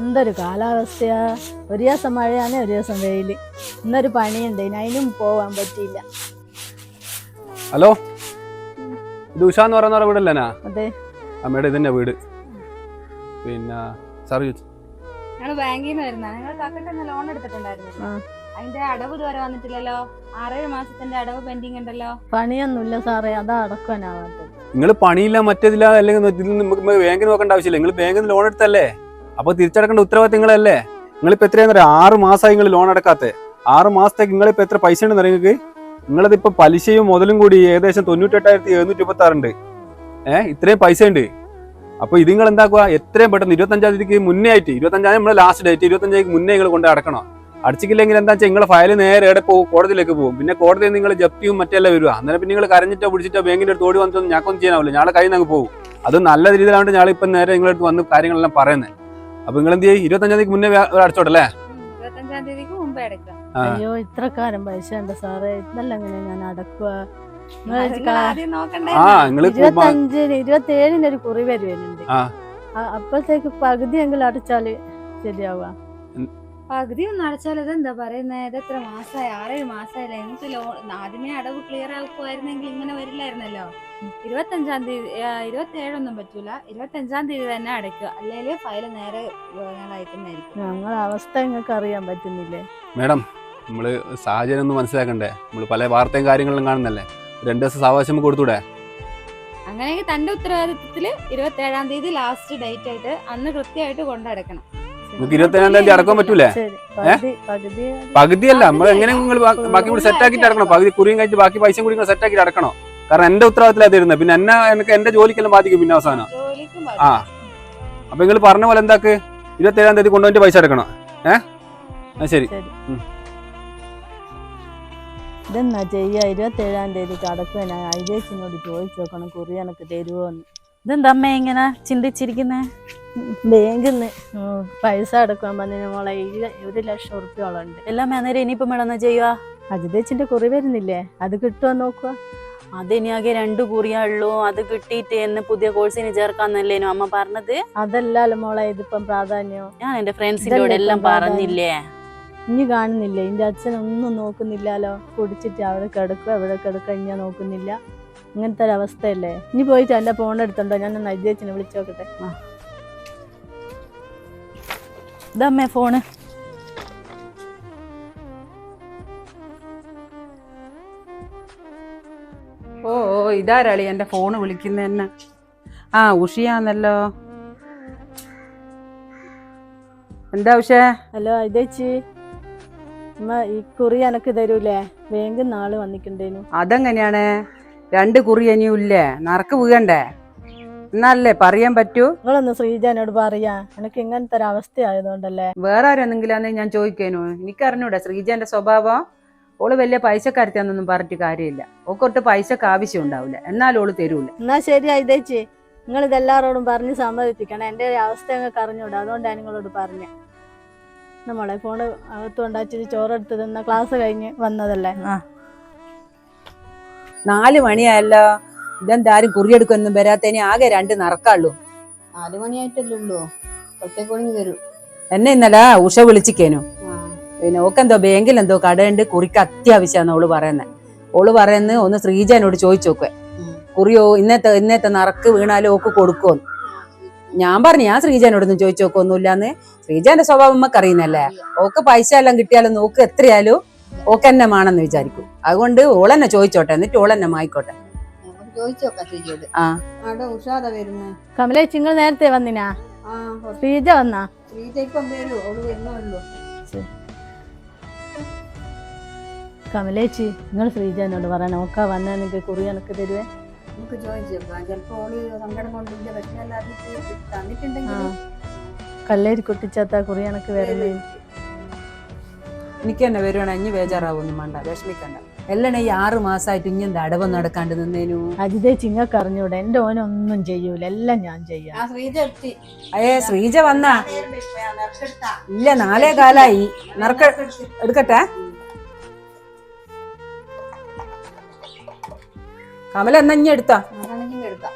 എന്തൊരു കാലാവസ്ഥയാ? ഒരു ദിവസം മഴയാണ് ഒരു ദിവസം വെയിൽ ഇന്നൊരു പണിയുണ്ട് അതിനും പോവാൻ പറ്റിയില്ല. ഹലോ? ഇത് ഉഷ എന്ന് പറയുന്ന വീടല്ലേ അതെ. അമ്മയുടെ ഇതന്നെ വീട്. പിന്നെ സാർ ഞങ്ങൾ ബാങ്കിൽ നിന്ന് വരുന്ന നിങ്ങൾ കാക്കട്ടെ ലോൺ എടുത്തിട്ടുണ്ടായിരുന്നു. അതിന്റെ അടവ് ഇതുവരെ വന്നിട്ടില്ലല്ലോ? ആറേഴ് മാസത്തിന്റെ അടവ് പെൻഡിങ് ഉണ്ടല്ലോ? പണിയൊന്നുമില്ല സാറേ അതാ അടക്കാനാവാത്തത് നിങ്ങൾ പണിയില്ല മറ്റേതില്ല അല്ലെങ്കിൽ ബാങ്കിൽ നോക്കേണ്ട ആവശ്യമില്ല. നിങ്ങൾ ബാങ്കിൽ നിന്ന് ലോൺ എടുത്തല്ലേ അപ്പോൾ തിരിച്ചടക്കേണ്ട ഉത്തരവാദിത്തം നിങ്ങളല്ലേ? നിങ്ങളിപ്പോൾ എത്രയാണെന്ന് പറയാം ആറ് മാസമായി നിങ്ങൾ ലോൺ അടക്കാത്ത. ആറ് മാസത്തേക്ക് നിങ്ങളിപ്പോൾ എത്ര പൈസ ഉണ്ടെന്ന് അറിയാം നിങ്ങളത് ഇപ്പൊ പലിശയും മുതലും കൂടി ഏകദേശം തൊണ്ണൂറ്റെട്ടായിരത്തി എഴുന്നൂറ്റി മുപ്പത്തി ആറുണ്ട് ഏഹ് ഇത്രയും പൈസ ഉണ്ട് അപ്പോൾ ഇത് നിങ്ങൾ എന്താക്കുക? എത്രയും പെട്ടെന്ന് ഇരുപത്തഞ്ചാം തീയതിക്ക് മുന്നേ ആയിട്ട് ഇരുപത്തഞ്ചാം നമ്മുടെ ലാസ്റ്റ് ഡേറ്റ് ഇരുപത്തഞ്ചാം മുന്നേ നിങ്ങൾ കൊണ്ട് അടക്കണം. അടിച്ചില്ലെങ്കിൽ എന്താ വെച്ചാൽ നിങ്ങളെ ഫയൽ നേരെ എവിടെ പോകും? കോടതിയിലേക്ക് പോകും. പിന്നെ കോടതിയിൽ നിങ്ങൾ ജപ്തിയും മറ്റെല്ലാം വരിക. അന്നേരം പിന്നെ നിങ്ങൾ കരഞ്ഞിട്ടോ പിടിച്ചിട്ടോ ബാങ്കിന്റെ അടുത്ത് ഓടി വന്നിട്ടൊന്നും ഞാക്കൊന്നും ചെയ്യാനാവില്ല. ഞാളെ കയ്യിൽ നിന്ന് പോകും. അത് നല്ല രീതിയിലാണ് ഞാൻ ഇപ്പം നേരെ നിങ്ങളുടെ അടുത്ത് വന്ന് കാര്യങ്ങളെല്ലാം പറയുന്നത് അപ്പൊ നിങ്ങൾ എന്ത് ചെയ്യും? ഇരുപത്തഞ്ചാം തീയതി മുന്നേ അടച്ചോട്ടല്ലേ ഇരുപത്തഞ്ചാം തീയതിക്ക് മുമ്പേ എടുക്കാം. ആ. അയ്യോ ഇത്രക്കാരം പൈസ ഉണ്ട് സാറേ. ഇതല്ല എങ്ങനെ ഞാൻ അടക്കുക ആദ്യം നോക്കണ്ടേ? ആ നിങ്ങൾ ഇരുപത്തഞ്ചിന് ഇരുപത്തി ഏഴിന് ഒരു കുറി വരുവേനുണ്ട്. അപ്പോഴത്തേക്ക് പകുതി എങ്കിലും അടച്ചാൽ ശരിയാവുക. പകുതി ഒന്ന് അടച്ചാൽ അതെന്താ എന്താ പറയുന്നത് ഇത് എത്ര മാസമായി ആറേഴ് മാസമായില്ല എനിക്ക് ലോൺ ആദ്യമേ അടവ് ക്ലിയർ ആക്കുമായിരുന്നെങ്കിൽ ഇങ്ങനെ വരില്ലായിരുന്നല്ലോ. ഇരുപത്തഞ്ചാം തീയതി ഇരുപത്തി ഏഴൊന്നും പറ്റൂല. ഇരുപത്തഞ്ചാം തീയതി തന്നെ അടയ്ക്കുക. അല്ലെങ്കിൽ ഫയൽ നേരെ അയക്കുന്നതായിരിക്കും ഞങ്ങളെ അവസ്ഥ നിങ്ങൾക്ക് അറിയാൻ പറ്റുന്നില്ലേ? മേഡം നമ്മൾ സാഹചര്യം ഒന്ന് മനസ്സിലാക്കണ്ടേ? നമ്മൾ പല വാർത്തയും കാര്യങ്ങളും കാണുന്നല്ലേ? രണ്ട് ദിവസം സാവകാശം കൊടുത്തൂടെ? അങ്ങനെയെങ്കിൽ തന്റെ ഉത്തരവാദിത്വത്തിൽ ഇരുപത്തി ഏഴാം തീയതി ലാസ്റ്റ് ഡേറ്റ് ആയിട്ട് അന്ന് കൃത്യമായിട്ട് കൊണ്ടടക്കണം നമുക്ക് ഇരുപത്തിനാലാം തീയതി അടക്കാൻ പറ്റൂലേ? ഏ? പകുതി പകുതി. പകുതിയല്ല നമ്മൾ എങ്ങനെ നിങ്ങൾ ബാക്കി കൂടി സെറ്റ് ആക്കിയിട്ട് അടക്കണം? പകുതി കുറിയും കഴിഞ്ഞിട്ട് ബാക്കി പൈസയും കൂടി സെറ്റ് ആക്കിയിട്ട് അടക്കണം? കാരണം എന്റെ ഉത്തരവാദിത്തത്തിലാണ് തരുന്നത് പിന്നെ എന്നെ എനിക്ക് എന്റെ ജോലിക്കെല്ലാം ബാധിക്കും പിന്നെ അവസാനം. ആ. അപ്പൊ നിങ്ങൾ പറഞ്ഞ പോലെ എന്താക്ക്? ഇരുപത്തേഴാം തീയതി കൊണ്ടുവന്നിട്ട് പൈസ അടക്കണം? ഏ? ആ ശരി. ഇതെന്നാ ചെയ്യാ? ഇരുപത്തേഴാം തീയതി കടക്കുക ഞാൻ. ഐദേശിനോട് ചോദിച്ചു നോക്കണം. കുറി എനക്ക് തരുമോ എന്ന് ഇതെന്താ അമ്മ ഇങ്ങനെ ചിന്തിച്ചിരിക്കുന്നേ? ബാങ്കിൽ നിന്ന് പൈസ അടക്കാൻ പറഞ്ഞ മോളെ ഒരു ലക്ഷം ഉറുപ്പ്യോളം ഉണ്ട് എല്ലാം അന്നേരം ഇനിയിപ്പം മേடம் എന്നാ ചെയ്യുക അജിതേച്ചിന്റെ കുറി വരുന്നില്ലേ? അത് കിട്ടുമോ നോക്കുക അതിനാകെ രണ്ടു കുറിയേ അത് കിട്ടിയിട്ട് എന്നെ പുതിയ കോഴ്സിന് ചേർക്കാന്നല്ലേനു അമ്മ പറഞ്ഞത്? അതല്ലല്ലോ മോളെ ഇതിപ്പം പ്രാധാന്യം. ഞാൻ എന്റെ ഫ്രണ്ട്സിനോട് എല്ലാം പറഞ്ഞില്ലേ? ഇനി കാണുന്നില്ലേ? എന്റെ അച്ഛൻ ഒന്നും നോക്കുന്നില്ലല്ലോ. കുടിച്ചിട്ട് അവിടെ കിടക്കുക അവിടെ കിടക്കുക ഞാൻ നോക്കുന്നില്ല. ഇങ്ങനത്തെ ഒരു അവസ്ഥയല്ലേ? ഇനി പോയിട്ട് എന്റെ ഫോൺ എടുത്തുണ്ടോ ഞാൻ അജിതേച്ചിനെ വിളിച്ചു നോക്കട്ടെ? ഇതമ്മേ ഫോണ്. ഓ ഓ ഇതാരാളി എന്റെ ഫോണ് വിളിക്കുന്ന തന്നെ ആ ഉഷിയാന്നല്ലോ. എന്താ ഉഷേ? ഹലോ ഇതേച്ചി. അമ്മ ഈ കുറി എനക്ക് തരൂലേ? വേഗം നാൾ വന്നിട്ടുണ്ടേനു അതെങ്ങനെയാണ്? രണ്ട് കുറി ഇനിയും ഇല്ലേ നറക്ക് എന്നല്ലേ പറയാൻ പറ്റൂ? നിങ്ങളൊന്ന് ശ്രീജാനോട് പറയാ. എനിക്ക് ഇങ്ങനത്തെ ഒരു അവസ്ഥയായതുകൊണ്ടല്ലേ? വേറെ ആരെന്തെങ്കിലാന്ന് ഞാൻ ചോദിക്കാനോ. എനിക്കറിഞ്ഞൂടാ ശ്രീജന്റെ സ്വഭാവം. ഓൾ വലിയ പൈസക്കാരത്തിയാന്നൊന്നും പറഞ്ഞിട്ട് കാര്യമില്ല. ഓക്കൊട്ട് പൈസക്ക് ആവശ്യം ഉണ്ടാവില്ല എന്നാലും ഓൾ തരൂല. എന്നാ ശരി ചേച്ചി നിങ്ങൾ ഇതെല്ലാവരോടും പറഞ്ഞ് സമ്മതിപ്പിക്കണം. എന്റെ ഒരു അവസ്ഥ ഞങ്ങൾക്ക് അറിഞ്ഞൂടാ. അതുകൊണ്ടാണ് നിങ്ങളോട് പറഞ്ഞത് നമ്മളെ ഫോണ് അകത്ത് കൊണ്ടാച്ചിട്ട് ചോറെടുത്ത് തിന്ന ക്ലാസ് കഴിഞ്ഞ് വന്നതല്ലേ? നാല് മണിയായല്ലോ. ഇതെന്താരും കുറിയെടുക്കൊന്നും വരാത്തതിന് ആകെ രണ്ട് നറക്കാള്ളൂ. നാല് മണിയായിട്ടല്ലേ ഉള്ളൂ. ഒറ്റക്കൊഴിഞ്ഞ് തരൂ എന്നെ ഇന്നലെ ഉഷ വിളിച്ചിക്കേനു. പിന്നെ ഓക്കെന്തോ ബാങ്കിൽ എന്തോ കടയുണ്ട് കുറിക്ക് അത്യാവശ്യമാണ് ഓൾ പറയുന്നത് ഓൾ പറയുന്നത് ഒന്ന് ശ്രീജനോട് ചോദിച്ചു നോക്കെ കുറിയോ ഇന്നത്തെ ഇന്നത്തെ നറക്ക് വീണാലും ഓക്ക് കൊടുക്കുമെന്ന് ഞാൻ പറഞ്ഞു ഞാൻ ശ്രീജാനോടൊന്നും ചോദിച്ചു നോക്കൊന്നുമില്ലാന്ന് ശ്രീജന്റെ സ്വഭാവം നമുക്ക് അറിയുന്നല്ലേ ഓക്ക് പൈസ എല്ലാം കിട്ടിയാലും നോക്ക് എത്രയാലും ഓക്കെന്നെ മാണെന്ന് വിചാരിക്കും. അതുകൊണ്ട് ഓളെന്നെ ചോദിച്ചോട്ടെ എന്നിട്ട് ഓളെന്നെ മായിക്കോട്ടെ. കമലേച്ചി നിങ്ങൾ നേരത്തെ വന്നിനാ? ആ ശ്രീജ വന്നാ? ശ്രീജ ഇപ്പം വരൂ അവൾ വരുന്നുള്ളൂ കമലേച്ചി നിങ്ങൾ ശ്രീജനോട് പറയാൻ നോക്കാ വന്നാ നിങ്ങൾക്ക് കുറി എനക്ക് തരുവേ. നമുക്ക് ചോദിച്ചേക്കാം ചിലപ്പോ ഓൾ സങ്കടം കൊണ്ട് ഇതിന്റെ ആ. തന്നിട്ടുണ്ടെങ്കിൽ കല്ലേരി കുട്ടിച്ചാത്ത കുറി എനിക്ക് വരണേ എനിക്ക് തന്നെ വരുവാണെങ്കിൽ ഇനി ബേജാറാവൊന്നും വേണ്ട വിഷമിക്കണ്ട. എല്ലാം ഈ ആറ് മാസമായിട്ട് ഇനി എന്താ അടവ് നടക്കാണ്ട് നിന്നേനു? അജിതേച്ചി ചിങ്ങക്കറിഞ്ഞൂടെ അറിഞ്ഞൂടെ എന്റെ ഓനൊന്നും ചെയ്യൂല എല്ലാം ഞാൻ ചെയ്യാം. ആ ശ്രീജ എത്തി അയ്യേ ശ്രീജ വന്നാ? ഇല്ല നാലേ കാലായി. നറുക്ക എടുക്കട്ടെ? കമല എന്നാ ഇനി എടുത്താ? എടുക്കാം.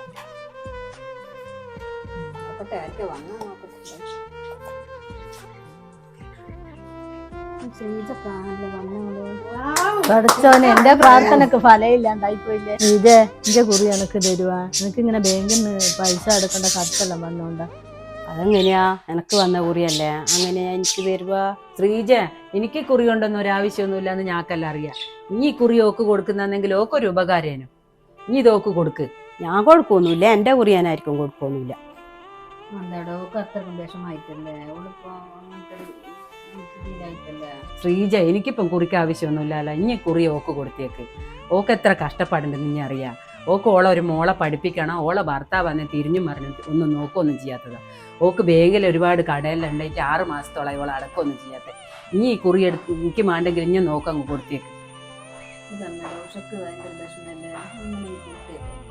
പഠിച്ചോനെ എന്റെ പ്രാർത്ഥനക്ക് ഫലയില്ലാണ്ടായി പോയില്ലേ ഇതേ എന്റെ കുറി എനക്ക് തരുവാ. എനിക്ക് ഇങ്ങനെ ബാങ്കിൽ നിന്ന് പൈസ എടുക്കേണ്ട കത്തെല്ലാം വന്നോണ്ട. അതെങ്ങനെയാ? എനക്ക് വന്ന കുറിയല്ലേ? അങ്ങനെയാ എനിക്ക് തരുവാ. ശ്രീജ എനിക്ക് കുറി കൊണ്ടൊന്നും ഒരാവശ്യമൊന്നുമില്ല എന്ന് ഞാക്കെല്ലാം അറിയാം. ഇനി ഈ കുറി ഓക്ക് കൊടുക്കുന്നെങ്കിൽ ഓക്കൊരു ഉപകാരേനു. ഇനി ഇതോക്ക് കൊടുക്ക്. ഞാൻ കൊടുക്കൊന്നുമില്ല എന്റെ കുറിയാനായിരിക്കും കൊടുക്കൊന്നുമില്ല എന്താടോ ഓക്ക് അത്ര വിഷമായിട്ടല്ലേ ഓളിപ്പോ അങ്ങനത്തെ ശ്രീജ എനിക്കിപ്പം കുറിക്ക് ആവശ്യമൊന്നുമില്ലല്ലോ ഇനി കുറി ഓക്ക് കൊടുത്തേക്ക്. ഓക്ക് എത്ര കഷ്ടപ്പാടുണ്ടെന്ന് ഇനി അറിയാ. ഓക്ക് ഓളെ ഒരു മോളെ പഠിപ്പിക്കണം. ഓളെ ഭർത്താവ് വന്ന് തിരിഞ്ഞു മറിഞ്ഞ് ഒന്നും നോക്കൊന്നും ചെയ്യാത്തതാ. ഓക്ക് ബാങ്കിൽ ഒരുപാട് കടയിലുണ്ടായിട്ട് ആറ് മാസത്തോളം ഓളെ അടക്കമൊന്നും ചെയ്യാത്ത. ഇനി ഈ കുറി എടുത്ത് എനിക്ക് മാണ്ടെങ്കിൽ ഇനി നോക്കങ്ങ് കൊടുത്തേക്ക്.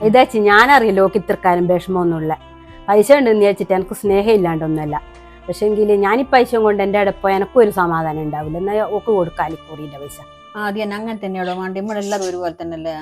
ഇതാച്ചി ഞാനറിയില്ല ഓക്ക് ഇത്രക്കാലം വിഷമമൊന്നുമില്ല. പൈസ ഉണ്ടെന്ന് വിചാരിച്ചിട്ട് എനിക്ക് സ്നേഹം ഇല്ലാണ്ടൊന്നുമല്ല പക്ഷെങ്കിൽ ഈ പൈസ കൊണ്ട് എന്റെ അടുപ്പം എനക്കും ഒരു സമാധാനം ഉണ്ടാവില്ല. എന്നാൽ ഒക്കെ കൊടുക്കാൻ കൂടി പൈസ. ആദ്യം അങ്ങനെ തന്നെയാണോ വേണ്ടി? നമ്മളെല്ലാവരും ഒരുപോലെ തന്നെയല്ലേ?